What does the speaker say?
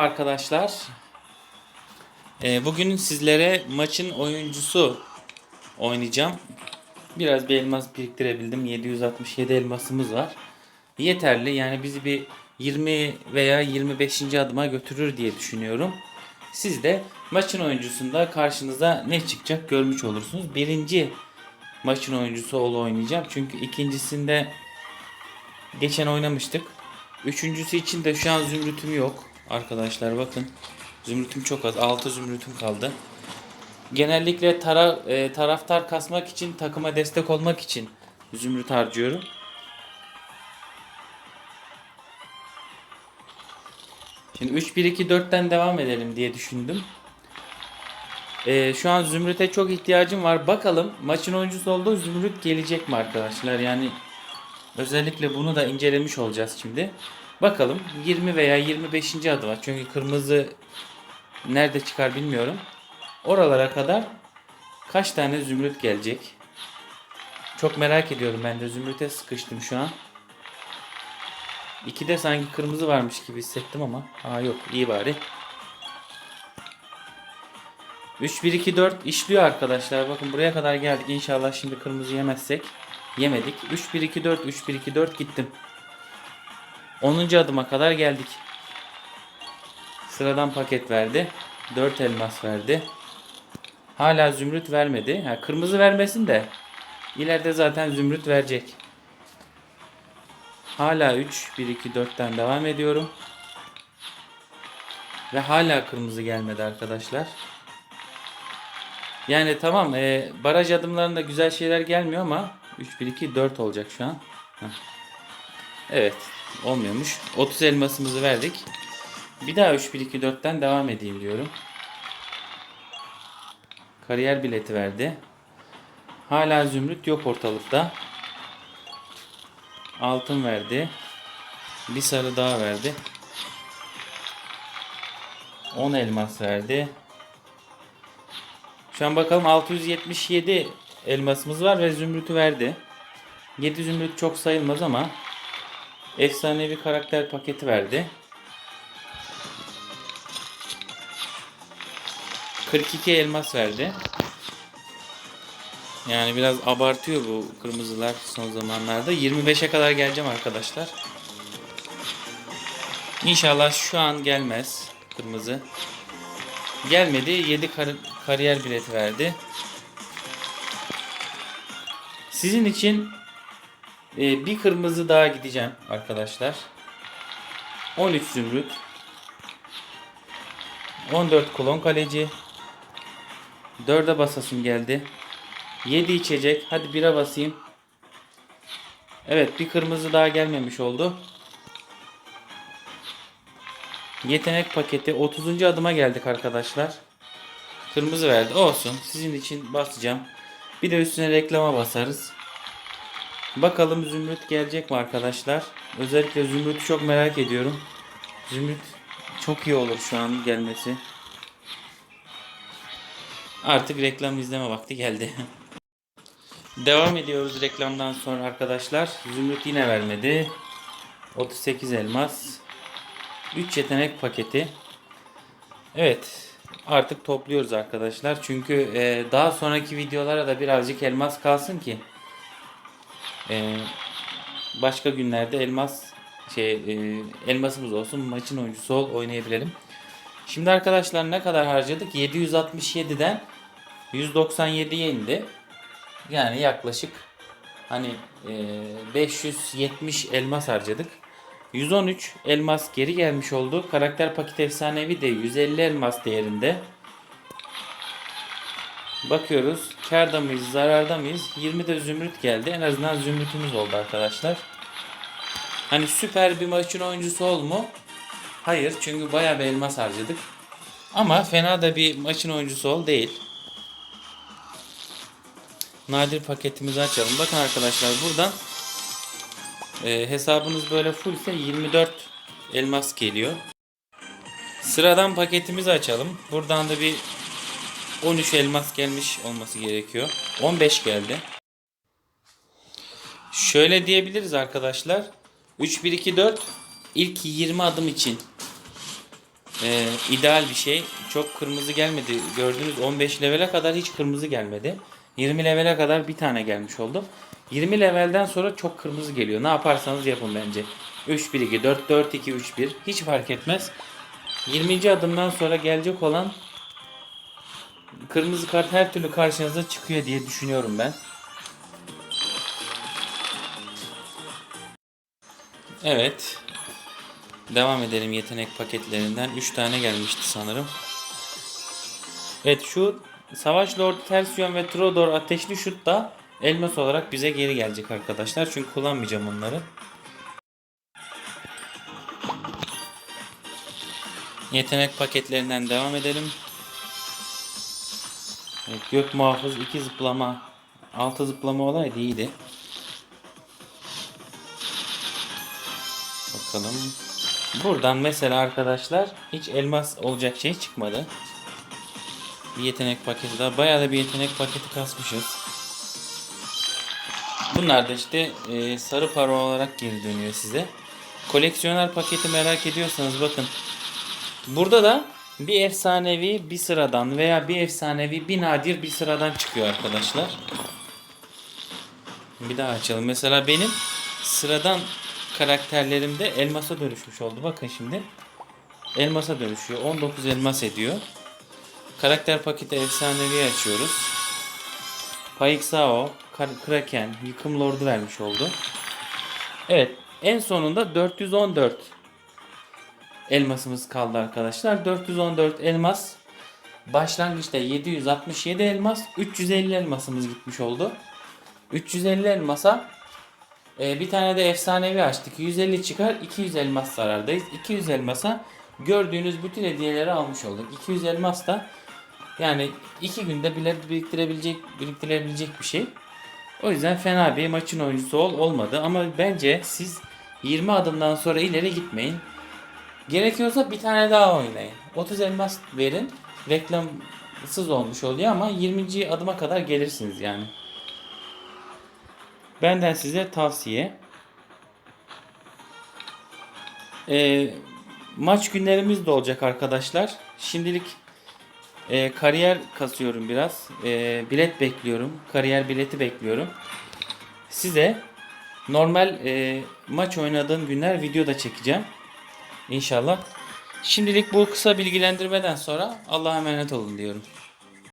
Arkadaşlar e, bugün sizlere maçın oyuncusu oynayacağım. Biraz bir elmas biriktirebildim. 767 elmasımız var. Yeterli yani bizi bir 20 veya 25. adıma götürür diye düşünüyorum. Siz de maçın oyuncusunda karşınıza ne çıkacak görmüş olursunuz. Birinci maçın oyuncusu ol oynayacağım. Çünkü ikincisinde geçen oynamıştık. Üçüncüsü için de şu an zümrütüm yok. Arkadaşlar bakın. Zümrütüm çok az. 6 zümrütüm kaldı. Genellikle tara, e, taraftar kasmak için, takıma destek olmak için zümrüt harcıyorum. Şimdi 3 1 2 4'ten devam edelim diye düşündüm. E, şu an zümrüte çok ihtiyacım var. Bakalım maçın oyuncusu olduğu zümrüt gelecek mi arkadaşlar? Yani Özellikle bunu da incelemiş olacağız şimdi. Bakalım 20 veya 25. adıma çünkü kırmızı nerede çıkar bilmiyorum. Oralara kadar kaç tane zümrüt gelecek? Çok merak ediyorum ben de zümrüte sıkıştım şu an. İkide sanki kırmızı varmış gibi hissettim ama. Aa yok iyi bari. 3 1 2 4 işliyor arkadaşlar. Bakın buraya kadar geldik. İnşallah şimdi kırmızı yemezsek. Yemedik. 3 1 2 4 3 1 2 4 gittim. 10. adıma kadar geldik. Sıradan paket verdi. 4 elmas verdi. Hala zümrüt vermedi. Ha, kırmızı vermesin de ileride zaten zümrüt verecek. Hala 3 1 2 4'ten devam ediyorum. Ve hala kırmızı gelmedi arkadaşlar. Yani tamam e, baraj adımlarında güzel şeyler gelmiyor ama 3 1 2 4 olacak şu an. Heh. Evet olmuyormuş. 30 elmasımızı verdik. Bir daha 3 1 2 4'ten devam edeyim diyorum. Kariyer bileti verdi. Hala zümrüt yok ortalıkta. Altın verdi. Bir sarı daha verdi. 10 elmas verdi. Şu an bakalım 677 elmasımız var ve zümrütü verdi. 7 zümrüt çok sayılmaz ama efsanevi karakter paketi verdi. 42 elmas verdi. Yani biraz abartıyor bu kırmızılar son zamanlarda. 25'e kadar geleceğim arkadaşlar. İnşallah şu an gelmez kırmızı. Gelmedi. 7 kar- kariyer bileti verdi. Sizin için e, bir kırmızı daha gideceğim arkadaşlar. 13 zümrüt. 14 kolon kaleci. 4'e basasım geldi. 7 içecek. Hadi 1'e basayım. Evet bir kırmızı daha gelmemiş oldu. Yetenek paketi 30. adıma geldik arkadaşlar. Kırmızı verdi. Olsun. Sizin için basacağım. Bir de üstüne reklama basarız. Bakalım Zümrüt gelecek mi arkadaşlar? Özellikle Zümrüt'ü çok merak ediyorum. Zümrüt çok iyi olur şu an gelmesi. Artık reklam izleme vakti geldi. Devam ediyoruz reklamdan sonra arkadaşlar. Zümrüt yine vermedi. 38 elmas. 3 yetenek paketi. Evet. Artık topluyoruz arkadaşlar. Çünkü e, daha sonraki videolara da birazcık elmas kalsın ki e, başka günlerde elmas şey e, elmasımız olsun maçın oyuncusu ol oynayabilelim. Şimdi arkadaşlar ne kadar harcadık? 767'den 197'ye indi. Yani yaklaşık hani e, 570 elmas harcadık. 113 elmas geri gelmiş oldu. Karakter paket efsanevi de 150 elmas değerinde. Bakıyoruz. Karda mıyız, zararda mıyız? 20 de zümrüt geldi. En azından zümrütümüz oldu arkadaşlar. Hani süper bir maçın oyuncusu ol mu? Hayır. Çünkü bayağı bir elmas harcadık. Ama fena da bir maçın oyuncusu ol değil. Nadir paketimizi açalım. Bakın arkadaşlar buradan e, hesabınız böyle full ise 24 elmas geliyor. Sıradan paketimizi açalım. Buradan da bir 13 elmas gelmiş olması gerekiyor. 15 geldi. Şöyle diyebiliriz arkadaşlar. 3 1 2 4 ilk 20 adım için e, ideal bir şey. Çok kırmızı gelmedi. Gördüğünüz 15 levele kadar hiç kırmızı gelmedi. 20 levele kadar bir tane gelmiş oldu. 20 levelden sonra çok kırmızı geliyor. Ne yaparsanız yapın bence. 3 1 2 4 4 2 3 1 hiç fark etmez. 20. adımdan sonra gelecek olan kırmızı kart her türlü karşınıza çıkıyor diye düşünüyorum ben. Evet. Devam edelim yetenek paketlerinden. 3 tane gelmişti sanırım. Evet şu Savaş Lord Tersion ve Trodor ateşli şut da elmas olarak bize geri gelecek arkadaşlar. Çünkü kullanmayacağım onları. Yetenek paketlerinden devam edelim. Evet, gök muhafız 2 zıplama 6 zıplama olaydı iyiydi. Bakalım. Buradan mesela arkadaşlar hiç elmas olacak şey çıkmadı. Bir yetenek paketi daha. Bayağı da bir yetenek paketi kasmışız. Bunlar da işte e, sarı para olarak geri dönüyor size. Koleksiyoner paketi merak ediyorsanız bakın. Burada da bir efsanevi bir sıradan veya bir efsanevi bir nadir bir sıradan çıkıyor arkadaşlar. Bir daha açalım. Mesela benim sıradan karakterlerimde elmasa dönüşmüş oldu. Bakın şimdi. Elmasa dönüşüyor. 19 elmas ediyor. Karakter paketi efsanevi açıyoruz. Payixao, Kar- Kraken, Yıkım Lord'u vermiş oldu. Evet. En sonunda 414 elmasımız kaldı arkadaşlar. 414 elmas. Başlangıçta 767 elmas. 350 elmasımız gitmiş oldu. 350 elmasa e, bir tane de efsanevi açtık. 150 çıkar. 200 elmas zarardayız. 200 elmasa gördüğünüz bütün hediyeleri almış olduk. 200 elmas da yani iki günde bile biriktirebilecek biriktirebilecek bir şey. O yüzden fena bir maçın oyuncusu ol olmadı ama bence siz 20 adımdan sonra ileri gitmeyin. Gerekiyorsa bir tane daha oynayın. 30 elmas verin. Reklamsız olmuş oluyor ama 20. adıma kadar gelirsiniz yani. Benden size tavsiye. Ee, maç günlerimiz de olacak arkadaşlar. Şimdilik e, kariyer kasıyorum biraz. E, bilet bekliyorum. Kariyer bileti bekliyorum. Size normal e, maç oynadığım günler video da çekeceğim. İnşallah. Şimdilik bu kısa bilgilendirmeden sonra Allah'a emanet olun diyorum.